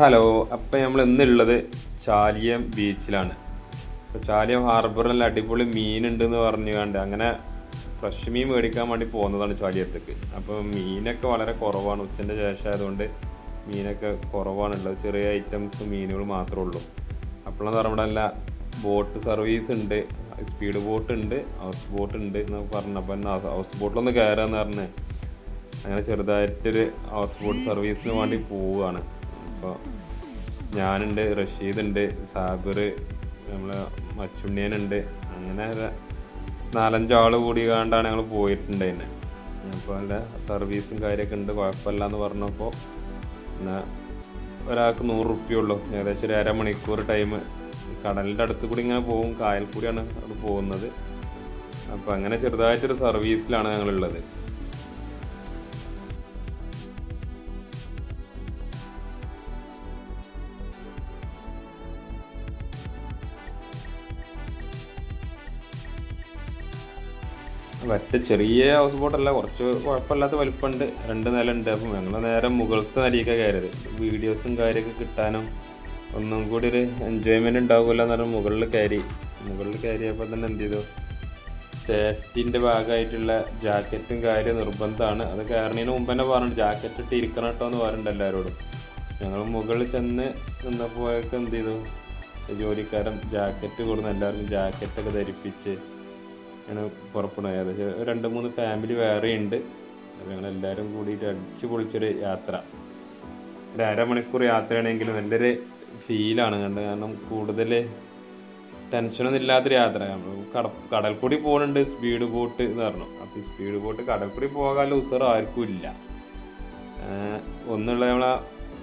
Hello അപ്പം നമ്മൾ ഇന്നുള്ളത് ചാലിയം ബീച്ചിലാണ്. അപ്പോൾ ചാലിയം ഹാർബറിൽ നല്ല അടിപൊളി മീനുണ്ട് എന്ന് പറഞ്ഞു കണ്ട് അങ്ങനെ ഫ്രഷ് മീൻ മേടിക്കാൻ വേണ്ടി പോകുന്നതാണ് ചാലിയത്തേക്ക്. അപ്പോൾ മീനൊക്കെ വളരെ കുറവാണ്. ഉച്ചന്റെ ശേഷം ആയതുകൊണ്ട് മീനൊക്കെ കുറവാണുള്ളത്. ചെറിയ ഐറ്റംസ് മീനുകൾ മാത്രമേ ഉള്ളൂ. അപ്പോഴെന്ന് പറയുമ്പോൾ നല്ല ബോട്ട് സർവീസ് ഉണ്ട്. സ്പീഡ് ബോട്ട് ഉണ്ട് ഹൗസ് ബോട്ട് ഉണ്ട് എന്ന് പറഞ്ഞപ്പോൾ എന്നാ ഹൗസ് ബോട്ടിലൊന്ന് കയറാന്ന് പറഞ്ഞ്. അങ്ങനെ ചെറുതായിട്ടൊരു ഹൗസ് ബോട്ട് സർവീസിന് വേണ്ടി പോവുകയാണ്. അപ്പോൾ ഞാനുണ്ട് റഷീദ് ഉണ്ട് സാബിർ നമ്മളെ മച്ചുണ്ണിയനുണ്ട്. അങ്ങനെ നാലഞ്ചാൾ കൂടി കണ്ടാണ് ഞങ്ങൾ പോയിട്ടുണ്ടായിരുന്നത് അപ്പോൾ നല്ല സർവീസും കാര്യമൊക്കെ ഉണ്ട് കുഴപ്പമില്ല എന്ന് പറഞ്ഞപ്പോൾ എന്നാൽ ഒരാൾക്ക് നൂറ് റുപ്യ ഉള്ളൂ ഏകദേശം ഒരു അരമണിക്കൂർ ടൈം കടലിന്റെ അടുത്ത് കൂടി ഇങ്ങനെ പോകും കായൽ കൂടിയാണ് അത് പോകുന്നത്. അപ്പോൾ അങ്ങനെ ചെറുതായിട്ടൊരു സർവീസിലാണ് ഞങ്ങളുള്ളത്. മറ്റ് ചെറിയ ഹൗസ് ബോട്ട് അല്ല കുറച്ച് കുഴപ്പമില്ലാത്ത വലിപ്പമുണ്ട്. രണ്ട് നില ഉണ്ട് അപ്പം ഞങ്ങൾ നേരെ മുകളിലത്തെ നിലയൊക്കെ കയറിയത്. വീഡിയോസും കാര്യമൊക്കെ കിട്ടാനും ഒന്നും കൂടി ഒരു എൻജോയ്മെന്റ് ഉണ്ടാവില്ല എന്ന് പറഞ്ഞാൽ മുകളിൽ കയറി. മുകളിൽ കയറിയപ്പോൾ തന്നെ എന്ത് ചെയ്തു? സേഫ്റ്റിന്റെ ഭാഗമായിട്ടുള്ള ജാക്കറ്റും കാര്യം നിർബന്ധമാണ്. അത് കയറുന്നതിന് മുമ്പ് തന്നെ പറഞ്ഞു ജാക്കറ്റ് ഇട്ട് ഇരിക്കണം കേട്ടോ എന്ന് പറഞ്ഞിട്ടുണ്ട് എല്ലാവരോടും. ഞങ്ങൾ മുകളിൽ ചെന്ന് നിന്നപ്പോഴൊക്കെ എന്ത് ചെയ്തു? ജോലിക്കാരൻ ജാക്കറ്റ് കൊടുന്ന് എല്ലാവർക്കും ജാക്കറ്റൊക്കെ ധരിപ്പിച്ച് ആണ് പുറപ്പെടുന്നത് ഏകദേശം രണ്ട് മൂന്ന് ഫാമിലി വേറെ ഉണ്ട്. അപ്പോൾ ഞങ്ങൾ എല്ലാവരും കൂടിയിട്ട് അടിച്ചു പൊളിച്ചൊരു യാത്ര. ഒരു അരമണിക്കൂർ യാത്രയാണെങ്കിലും നല്ലൊരു ഫീലാണ് കണ്ടത് കാരണം കൂടുതൽ ടെൻഷനൊന്നും ഇല്ലാത്തൊരു യാത്ര. നമ്മൾ കട കടൽ കൂടി പോകുന്നുണ്ട് സ്പീഡ് ബോട്ട് എന്ന് പറഞ്ഞു. അപ്പോൾ സ്പീഡ് ബോട്ട് കടൽ കൂടി പോകാനുള്ള ഉസർ ആർക്കും ഇല്ല. ഒന്നുള്ള നമ്മളെ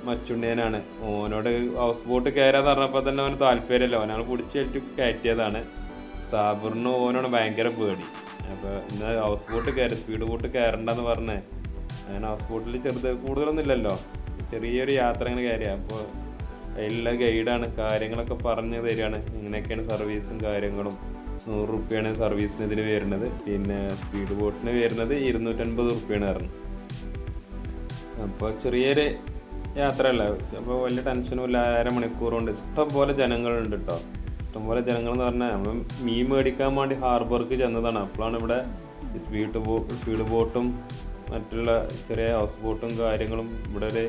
മച്ചുണ്ടിയനാണ് ഓനോട് ഹൗസ് ബോട്ട് കയറാന്ന് പറഞ്ഞപ്പോൾ തന്നെ അവന് താല്പര്യമല്ല. ഓനാൾ പിടിച്ചേറ്റ് കയറ്റിയതാണ്. സാബറിന് ഓനോട് ഭയങ്കര പേടി. അപ്പോൾ ഇന്ന് ഹൗസ് ബോട്ട് കയറി സ്പീഡ് ബോട്ട് കയറണ്ടെന്ന് പറഞ്ഞേ അങ്ങനെ ഹൗസ് ബോട്ടിൽ ചെറുത് കൂടുതലൊന്നും ഇല്ലല്ലോ. ചെറിയൊരു യാത്ര ഇങ്ങനെ കയറിയ അപ്പോൾ എല്ലാ ഗൈഡാണ് കാര്യങ്ങളൊക്കെ പറഞ്ഞു തരികയാണ്. ഇങ്ങനെയൊക്കെയാണ് സർവീസും കാര്യങ്ങളും. നൂറ് റുപ്യാണ് സർവീസിന് ഇതിന് വരുന്നത്. പിന്നെ സ്പീഡ് ബോട്ടിന് വരുന്നത് ഇരുന്നൂറ്റൻപത് റുപ്യാണ് പറഞ്ഞു. അപ്പോൾ ചെറിയൊരു യാത്രയല്ല. അപ്പോൾ വലിയ ടെൻഷനും ഇല്ല. അരമണിക്കൂറുണ്ട് ഇഷ്ടം പോലെ ജനങ്ങളുണ്ട് കേട്ടോ ഇഷ്ടംപോലെ ജനങ്ങൾ എന്ന് പറഞ്ഞാൽ നമ്മൾ മീൻ മേടിക്കാൻ വേണ്ടി ഹാർബർക്ക് ചെന്നതാണ്. അപ്പോഴാണ് ഇവിടെ സ്പീഡ് ബോ സ്പീഡ് ബോട്ടും മറ്റുള്ള ചെറിയ ഹൗസ് ബോട്ടും കാര്യങ്ങളും ഇവിടെ ഒരു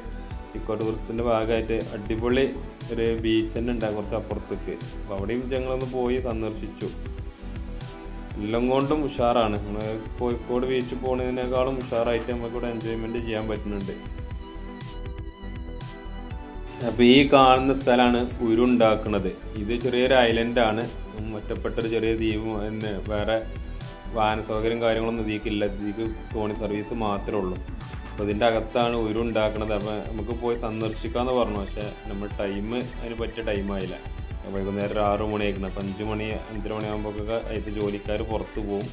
ഇക്കോ ടൂറിസത്തിന്റെ ഭാഗമായിട്ട് അടിപൊളി ഒരു ബീച്ച് തന്നെ ഉണ്ടാകും കുറച്ച് അപ്പുറത്തേക്ക്. അപ്പോൾ അവിടെയും ഞങ്ങളൊന്ന് പോയി സന്ദർശിച്ചു. എല്ലാം കൊണ്ടും ഉഷാറാണ്. നമ്മൾ കോഴിക്കോട് ബീച്ച് പോകുന്നതിനേക്കാളും ഉഷാറായിട്ട് നമുക്കിവിടെ എൻജോയ്മെന്റ് ചെയ്യാൻ പറ്റുന്നുണ്ട്. അപ്പോൾ ഈ കാണുന്ന സ്ഥലമാണ് ഉരുണ്ടാക്കുന്നത്. ഇത് ചെറിയൊരു ഐലൻഡാണ് ഒറ്റപ്പെട്ടൊരു ചെറിയ ദ്വീപ് എന്ന് വേറെ വാഹന സൗകര്യം കാര്യങ്ങളൊന്നും ഇതിലേക്കില്ല ദ്വീപ് തോണി സർവീസ് മാത്രമേ ഉള്ളൂ. അപ്പോൾ ഇതിന്റെ അകത്താണ് ഉരുണ്ടാക്കുന്നത് അപ്പോൾ നമുക്ക് പോയി സന്ദർശിക്കാമെന്ന് പറഞ്ഞു. പക്ഷേ നമ്മൾ ടൈം അതിന് പറ്റിയ ടൈമായില്ല വൈകുന്നേരം ഒരു ആറ് മണിയായിരിക്കണം അപ്പം അഞ്ച് മണി അഞ്ചര മണിയാകുമ്പോഴൊക്കെ അതിന്റെ ജോലിക്കാർ പുറത്ത് പോകും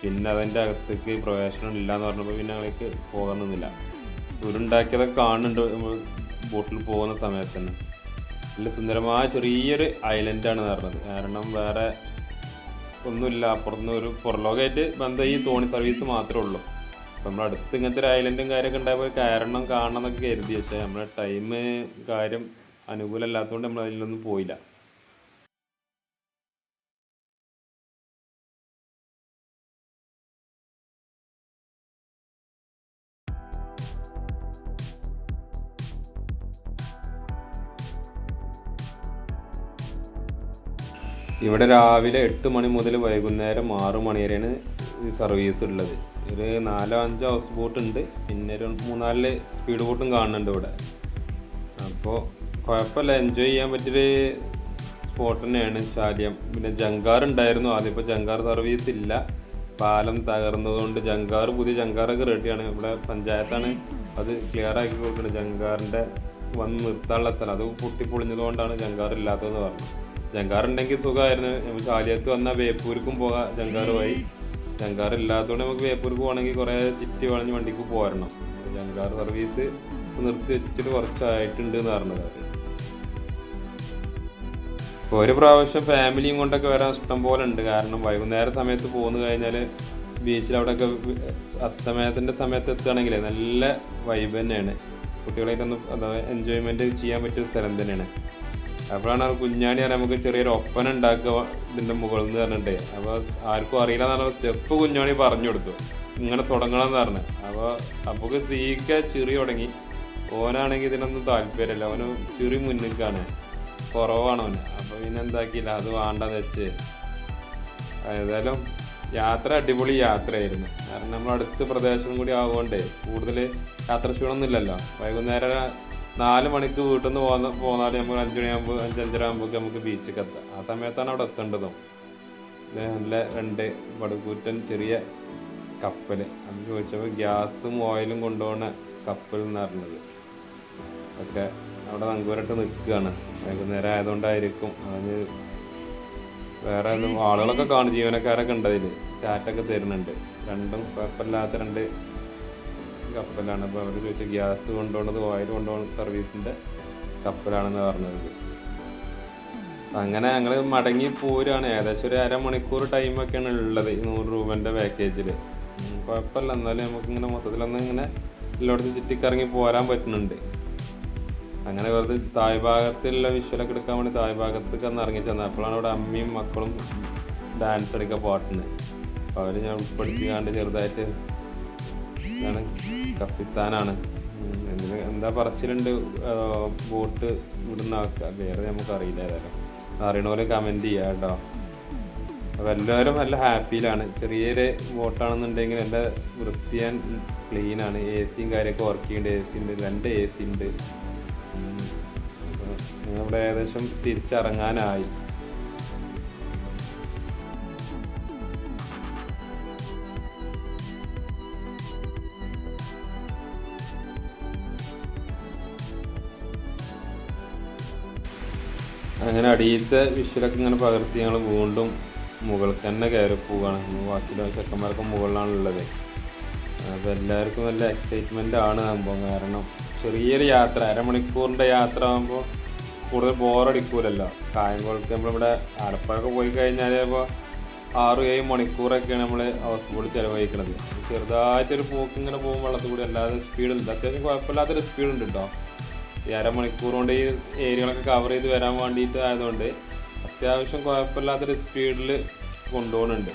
പിന്നെ അതിന്റെ അകത്തേക്ക് പ്രവേശനം ഇല്ല എന്ന് പറഞ്ഞപ്പോൾ പിന്നെ ഞങ്ങൾക്ക് പോകാൻ നിന്നില്ല ഉരുണ്ടാക്കിയതൊക്കെ കാണുന്നുണ്ട്. നമ്മൾ ബോട്ടിൽ പോകുന്ന സമയത്ത് തന്നെ. നല്ല സുന്ദരമായ ചെറിയൊരു ഐലൻഡാണ് പറഞ്ഞത്. കാരണം വേറെ ഒന്നുമില്ല. അപ്പുറത്തുനിന്ന് ഒരു പുറലോകമായിട്ട് ബന്ധം ഈ തോണി സർവീസ് മാത്രമേ ഉള്ളൂ. അപ്പം നമ്മുടെ അടുത്ത് ഇങ്ങനത്തെ ഒരു ഐലൻഡും കാര്യമൊക്കെ ഉണ്ടായപ്പോൾ കാരണം കാണണം എന്നൊക്കെ കരുതി. പക്ഷേ നമ്മുടെ ടൈം കാര്യം അനുകൂലമല്ലാത്തതുകൊണ്ട് നമ്മൾ അതിലൊന്നും പോയില്ല. ഇവിടെ രാവിലെ എട്ട് മണി മുതൽ വൈകുന്നേരം ആറ് മണി വരെയാണ് ഈ സർവീസ് ഉള്ളത്. ഒരു നാലോ അഞ്ചോ ഹൗസ് ബോട്ട് ഉണ്ട്. പിന്നെ ഒരു മൂന്നാൽ സ്പീഡ് ബോട്ടും കാണുന്നുണ്ട് ഇവിടെ. അപ്പോൾ കുഴപ്പമില്ല എൻജോയ് ചെയ്യാൻ പറ്റിയൊരു സ്പോട്ട് തന്നെയാണ് ശാല്യം. പിന്നെ ജങ്കാർ ഉണ്ടായിരുന്നു. ആദ്യം ഇപ്പോൾ ജങ്കാർ സർവീസ് ഇല്ല. പാലം തകർന്നതുകൊണ്ട് ജങ്കാർ പുതിയ ജങ്കാറൊക്കെ റെഡിയാണ് ഇവിടെ പഞ്ചായത്താണ് അത് ക്ലിയർ ആക്കി കൊടുക്കുന്നത്. ജങ്കാറിന്റെ വന്ന് നിർത്താനുള്ള സ്ഥലം. അത് പൊട്ടിപ്പൊളിഞ്ഞതുകൊണ്ടാണ് ജങ്കാർ ഇല്ലാത്തതെന്ന് പറഞ്ഞു ജങ്കാർ ഉണ്ടെങ്കിൽ സുഖമായിരുന്നു. നമുക്ക് ചാലിയത്ത് വന്നാൽ വേപ്പൂർക്കും പോകാം. ജങ്കാർ വഴി ജങ്കാർ ഇല്ലാത്തതുകൊണ്ട് നമുക്ക് വേപ്പൂർക്ക് പോകണമെങ്കിൽ കുറേ ചിറ്റി വളഞ്ഞ് വണ്ടിക്ക് പോരണം. ജങ്കാർ സർവീസ് നിർത്തി വെച്ചിട്ട് കുറച്ചായിട്ടുണ്ട് എന്ന് പറഞ്ഞത്. ഇപ്പോൾ ഒരു പ്രാവശ്യം ഫാമിലിയും കൊണ്ടൊക്കെ വരാൻ ഇഷ്ടം പോലെ ഉണ്ട്. കാരണം വൈകുന്നേരം സമയത്ത് പോന്നു കഴിഞ്ഞാൽ ബീച്ചിൽ അവിടെയൊക്കെ അസ്തമയത്തിന്റെ സമയത്ത് എത്തുകയാണെങ്കിൽ നല്ല വൈബ് തന്നെയാണ്. കുട്ടികളായിട്ടൊന്ന് എൻജോയ്മെന്റ് ചെയ്യാൻ പറ്റിയ സ്ഥലം തന്നെയാണ്. അപ്പോഴാണ് കുഞ്ഞാണി പറഞ്ഞാൽ നമുക്ക് ചെറിയൊരു ഒപ്പന ഉണ്ടാക്കുക ഇതിന്റെ മുകളിൽ നിന്ന് പറഞ്ഞിട്ടേ. അപ്പോൾ ആർക്കും അറിയില്ല എന്ന് പറഞ്ഞാൽ സ്റ്റെപ്പ് കുഞ്ഞാണി പറഞ്ഞു കൊടുത്തു. ഇങ്ങനെ തുടങ്ങണം എന്ന് പറഞ്ഞു. അപ്പോൾ അപ്പോൾ സീക്ക ചിറി തുടങ്ങി. ഓനാണെങ്കിൽ ഇതിനൊന്നും താല്പര്യമില്ല. അവന് ചിറി മുന്നിക്കാണ്. കുറവാണ് അവന് അപ്പോൾ പിന്നെ എന്താക്കിയില്ല അത് വേണ്ടെന്ന് വെച്ച്. ഏതായാലും യാത്ര അടിപൊളി യാത്രയായിരുന്നു. കാരണം നമ്മൾ അടുത്ത പ്രദേശം കൂടി ആവുകൊണ്ട് കൂടുതൽ യാത്ര ക്ഷീണമൊന്നുമില്ലല്ലോ. വൈകുന്നേരം നാല് മണിക്ക് വീട്ടിൽ നിന്ന് പോന്ന പോന്നാൽ നമുക്ക് അഞ്ചു മണിയാകുമ്പോൾ അഞ്ചഞ്ചര ആകുമ്പോൾ നമുക്ക് ബീച്ചിൽ എത്താം. ആ സമയത്താണ് അവിടെ എത്തേണ്ടതും. നല്ല രണ്ട് വടുകൂറ്റൻ ചെറിയ കപ്പൽ അത് ചോദിച്ചപ്പോൾ ഗ്യാസും ഓയിലും കൊണ്ടുപോകുന്ന കപ്പൽ എന്ന് പറഞ്ഞത്. ഒക്കെ അവിടെ നങ്കൂരട്ട് നിൽക്കുകയാണ് വൈകുന്നേരം ആയതുകൊണ്ടായിരിക്കും. അതിന് വേറെ ആളുകളൊക്കെ കാണും. ജീവനക്കാരൊക്കെ ഉണ്ട് അതിൽ ടാറ്റൊക്കെ തരുന്നുണ്ട്. രണ്ടും കുഴപ്പമില്ലാത്ത രണ്ട് കപ്പലാണ്. അപ്പോൾ അവർ ചോദിച്ചു ഗ്യാസ് കൊണ്ടുപോകുന്നത് ഓയിൽ കൊണ്ടുപോകുന്ന സർവീസിന്റെ കപ്പലാണെന്ന് പറഞ്ഞത്. അങ്ങനെ ഞങ്ങൾ മടങ്ങി പോരാണ് ഏകദേശം ഒരു അരമണിക്കൂർ ടൈമൊക്കെയാണ് ഉള്ളത് നൂറ് രൂപന്റെ പാക്കേജിൽ കുഴപ്പമില്ല. എന്നാലും നമുക്കിങ്ങനെ മൊത്തത്തിലൊന്നും ഇങ്ങനെ എല്ലായിടത്തും ചുറ്റിക്കറങ്ങി പോരാൻ പറ്റുന്നുണ്ട്. അങ്ങനെ വെറുതെ തായ് ഭാഗത്തുള്ള വിഷ്വലൊക്കെ എടുക്കാൻ വേണ്ടി തായ് ഭാഗത്തേക്ക് ഒന്ന് ഇറങ്ങി ചെന്നത് അപ്പോഴാണ് അവിടെ അമ്മയും മക്കളും ഡാൻസ് അടിക്കാൻ പാട്ടുന്നത് അപ്പോൾ അവർ ഞാൻ ഉൾപ്പെടുത്തിക്കാണ്ട് ചെറുതായിട്ട് ഇതാണ് കപ്പിത്താനാണ്. എന്തിന് എന്താ പറച്ചിലുണ്ട്? ബോട്ട് ഇവിടുന്ന് ആക്കുക വേറെ നമുക്ക് അറിയില്ല ഏതായാലും. അറിയണ പോലെ കമന്റ് ചെയ്യുക കേട്ടോ. അപ്പോൾ എല്ലാവരും നല്ല ഹാപ്പിയിലാണ് ചെറിയൊരു ബോട്ടാണെന്നുണ്ടെങ്കിൽ നല്ല വൃത്തിയാൻ ക്ലീനാണ് എ സിയും കാര്യമൊക്കെ വർക്ക് ചെയ്യുന്നുണ്ട് എ സി ഉണ്ട്. രണ്ട് എ സി ഉണ്ട് ഇവിടെ ഏകദേശം തിരിച്ചിറങ്ങാനായി. അങ്ങനെ അടിയിലത്തെ വിഷ്വലൊക്കെ ഇങ്ങനെ പകർത്തി ഞങ്ങൾ വീണ്ടും മുകളിൽ തന്നെ കയറി പോവുകയാണ്. ബാക്കിയുള്ള ചെക്കന്മാർക്ക് മുകളിലാണുള്ളത് അപ്പോൾ എല്ലാവർക്കും നല്ല എക്സൈറ്റ്മെന്റ് ആണ് സംഭവം കാരണം ചെറിയൊരു യാത്ര അരമണിക്കൂറിന്റെ യാത്ര ആകുമ്പോൾ കൂടുതൽ ബോറടിക്കൂലല്ലോ കായംകുളത്ത് നമ്മളിവിടെ ആലപ്പുഴയൊക്കെ പോയി കഴിഞ്ഞാൽ ഇപ്പോൾ ആറ് ഏഴ് മണിക്കൂറൊക്കെയാണ് നമ്മൾ ഹൗസ് ബോട്ട് ചിലവഴിക്കുന്നത് ചെറുതായിട്ടൊരു പോക്ക് ഇങ്ങനെ പോകും വെള്ളത്തിൽ കൂടി. അല്ലാതെ സ്പീഡില്ല അത്യാവശ്യം കുഴപ്പമില്ലാത്തൊരു സ്പീഡുണ്ട് കേട്ടോ ഈ അരമണിക്കൂർ കൊണ്ട് ഈ ഏരിയകളൊക്കെ കവർ ചെയ്ത് വരാൻ വേണ്ടിയിട്ട് ആയതുകൊണ്ട് അത്യാവശ്യം കുഴപ്പമില്ലാത്തൊരു സ്പീഡിൽ കൊണ്ടുപോകുന്നുണ്ട്.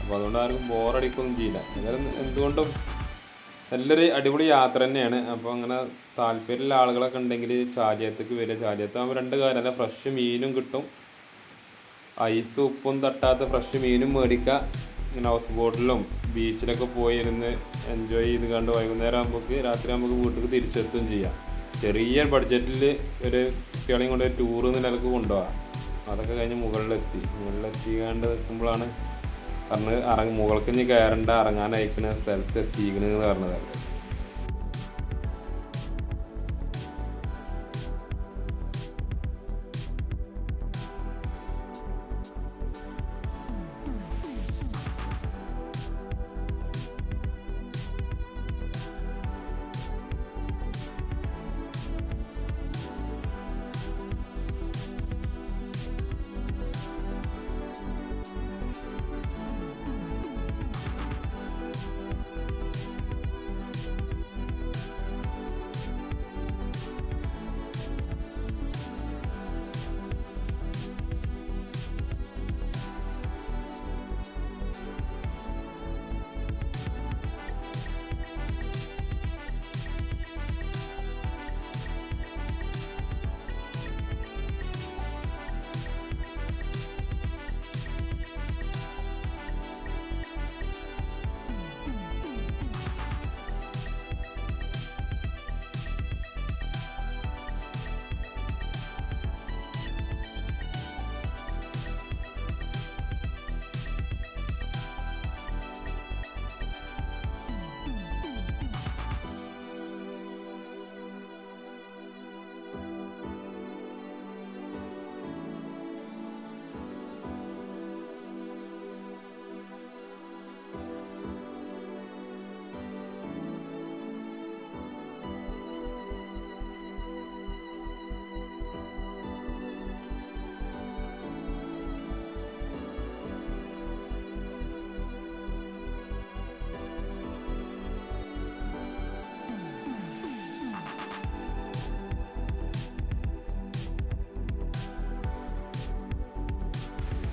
അപ്പോൾ അതുകൊണ്ട് ആർക്കും ബോറടിക്കൊന്നും ചെയ്യില്ല. എന്നാലും എന്തുകൊണ്ടും നല്ലൊരു അടിപൊളി യാത്ര തന്നെയാണ്. അപ്പോൾ അങ്ങനെ താല്പര്യമുള്ള ആളുകളൊക്കെ ഉണ്ടെങ്കിൽ ചാലിയത്തേക്ക് വരിക. ചാലിയത്താകുമ്പോൾ രണ്ട് കാര്യം. അല്ല ഫ്രഷ് മീനും കിട്ടും. ഐസ് ഉപ്പും തട്ടാത്ത ഫ്രഷ് മീനും മേടിക്കുക. ഇങ്ങനെ ഹൗസ് ബോട്ടിലും ബീച്ചിലൊക്കെ പോയി ഇരുന്ന് എൻജോയ് ചെയ്ത് കണ്ട് വൈകുന്നേരം ആകുമ്പോൾ രാത്രി നമുക്ക് വീട്ടിൽ തിരിച്ചെത്തുകയും ചെയ്യാം. ചെറിയ ബഡ്ജറ്റിൽ ഒരു കുട്ടികളെയും കൊണ്ട് ടൂർ നിലയ്ക്ക് കൊണ്ടുപോകാം അതൊക്കെ കഴിഞ്ഞ് മുകളിലെത്തി. മുകളിലെത്തി കണ്ട് നിൽക്കുമ്പോഴാണ് പറഞ്ഞ് ഇറങ്ങി മുകൾക്ക് ഇനി ഇറങ്ങാൻ ഇറങ്ങാനയക്കുന്ന സ്ഥലത്ത് എത്തിക്കണെന്ന് പറഞ്ഞത്.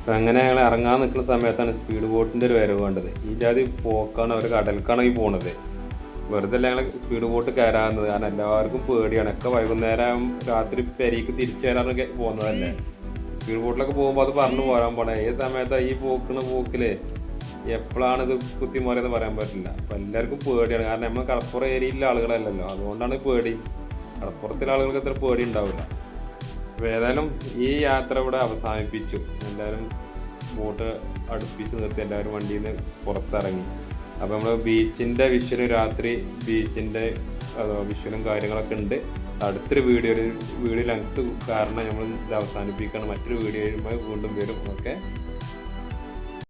അപ്പം അങ്ങനെ ഞങ്ങൾ ഇറങ്ങാൻ നിൽക്കുന്ന സമയത്താണ് സ്പീഡ് ബോട്ടിന്റെ ഒരു വരവ് കണ്ടത്. ഈ ജാതി പോക്കാണ് അവർ കടൽക്കാണ് ഈ പോണത്. വെറുതെ അല്ല ഞങ്ങൾ സ്പീഡ് ബോട്ട് കയറാവുന്നത് കാരണം എല്ലാവർക്കും പേടിയാണ്. ഒക്കെ വൈകുന്നേരം രാത്രി പെരീക്ക് തിരിച്ചു വരാറൊക്കെ പോകുന്നതല്ലേ? സ്പീഡ് ബോട്ടിലൊക്കെ പോകുമ്പോൾ അത് പറഞ്ഞു പോരാൻ പോണേ ഏത് സമയത്താണ് ഈ പോക്കണ പോക്കിൽ എപ്പോഴാണ് ഇത് കുത്തിമോരെന്ന് പറയാൻ പറ്റില്ല. അപ്പം എല്ലാവർക്കും പേടിയാണ്. കാരണം നമ്മൾ കടപ്പുറം ഏരിയയിലെ ആളുകളല്ലല്ലോ. അതുകൊണ്ടാണ് പേടി. കടപ്പുറത്തിലെ ആളുകൾക്ക് അത്ര പേടി ഉണ്ടാവില്ല. ഏതായാലും ഈ യാത്ര ഇവിടെ അവസാനിപ്പിച്ചു. എല്ലാവരും ബോട്ട് അടുപ്പിച്ച് നിർത്തി എല്ലാവരും വണ്ടിയിൽ നിന്ന് പുറത്തിറങ്ങി. അപ്പോൾ നമ്മൾ ബീച്ചിന്റെ വിഷ്വലും രാത്രി ബീച്ചിന്റെ വിഷ്വലും കാര്യങ്ങളൊക്കെ ഉണ്ട്. അടുത്തൊരു വീഡിയോ വീഡിയോ ലെങ്ത്ത് കാരണം നമ്മൾ ഇത് അവസാനിപ്പിക്കണം. മറ്റൊരു വീഡിയോയുമായി വീണ്ടും വരും. ഓക്കെ?